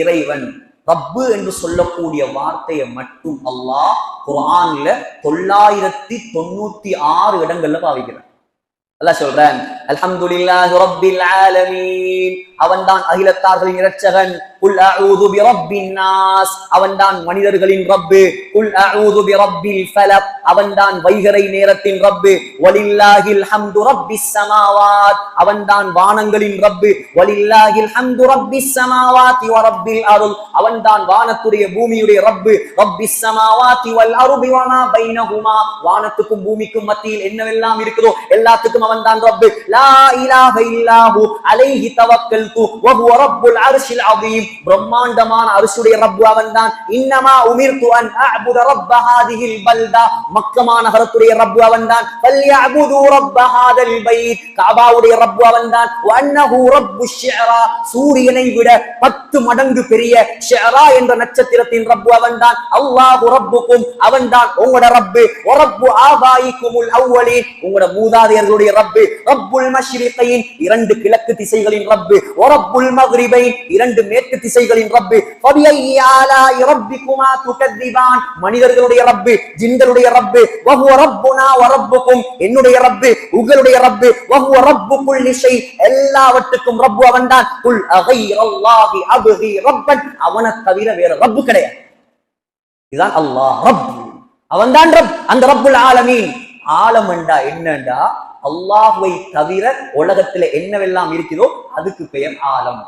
இறைவன். ரப்பு என்று சொல்லக்கூடிய வார்த்தையை மட்டும் அல்லாஹ் குர்ஆன்ல தொள்ளாயிரத்தி தொண்ணூத்தி ஆறு இடங்கள்ல பாவிக்கிறான். அல்லாஹ் சொல்றேன் அல்ஹம்துலில்லாஹி ரப்பில் ஆலமீன். அவன்தான் அகிலத்தார்களின் இரட்சகன். குல் அஊது பிரப்பின் நாஸ். அவன்தான் மனிதர்களின் ரப்பு. குல் அஊது பிரப்பில் ஃபலக். அவன்தான் வைகரை நேரத்தின் ரப்பு. வலில்லாஹில் ஹம்து ரப்பிஸ் சமாவாத். அவன்தான் வானங்களின் ரப்பு. வலில்லாஹில் ஹம்து ரப்பிஸ் ஸமாவாதி வ ரப்பில் அருள். அவன்தான் வானத்துடைய பூமியுடைய ரப்பு. ரப்பிஸ் ஸமாவாதி வல் அருபி வமா பைனஹுமா. வானத்துக்கும் பூமிக்கும் மத்தியில் என்னவெல்லாம் இருக்குதோ எல்லாத்துக்கும் அவன்தான் ரப்பு. லா இலாஹ இல்லாஹு அலைஹி தவக்கல்து வ ஹுவ ரப்புல் அர்ஷில் அதீம் பிரம்மாண்டமான அரிசுடைய ரப்பு அவன்தான். இன்னமா உமிர்து அன் அஅபுத ரப்ப ஹாதிஹில் பல்தா. மக்கா மாநகரத்துடைய ரப்பு அவன்தான். ஃபல்யஅபுது ரப்ப ஹாதல் பைத். காபாவுடைய ரப்பு அவன்தான். வ அன்னஹு ரப்பு ஷிஅரா. சூரியனை விட பத்து மடங்கு பெரிய ஷிஅரா என்ற நட்சத்திரத்தின் ரப்பு அவன்தான். அல்லாஹு ரப்புக்கும் அவன்தான். உங்களோட ரப்பு. ரப்பு ஆபாயிக்குமுல் அவ்வலீன். உங்களோட மூதாதையர்களுடைய ரப்பு. ரப்புல் மஷ்ரிகைன் இரண்டு கிழக்கு திசைகளின் ரப்பு ஒரப்புல் ரப்புல் மக்ரிபைன் இரண்டு மேற்கு திசைகளின் ரப்பு. ஃபபிஐயி ஆலாஇ ரப்பிக்குமா துகذிபான் மனிதர்களுடைய ரப்பு ஜின்களுடைய ரப்பு. வஹுவ ரப்புனா வ என்னுடைய ரப்பு உங்களுடைய ரப்பு. வஹுவ ரப்புக்குள் நிஷை எல்லாவற்றுக்கும் ரப்பு அவன்தான். குல் அகைரல்லாஹி அப்கி ரப்பன். அவனை தவிர வேற ரப்பு கிடையாது. இதுதான் அல்லாஹ் ரப் அவன்தான் ரப். அந்த ரப்புல் ஆலமீன். ஆழம்ண்டா என்னண்டா? அல்லாஹுவை தவிர உலகத்துல என்னவெல்லாம் இருக்கிறதோ அதுக்கு பெயர் ஆலம்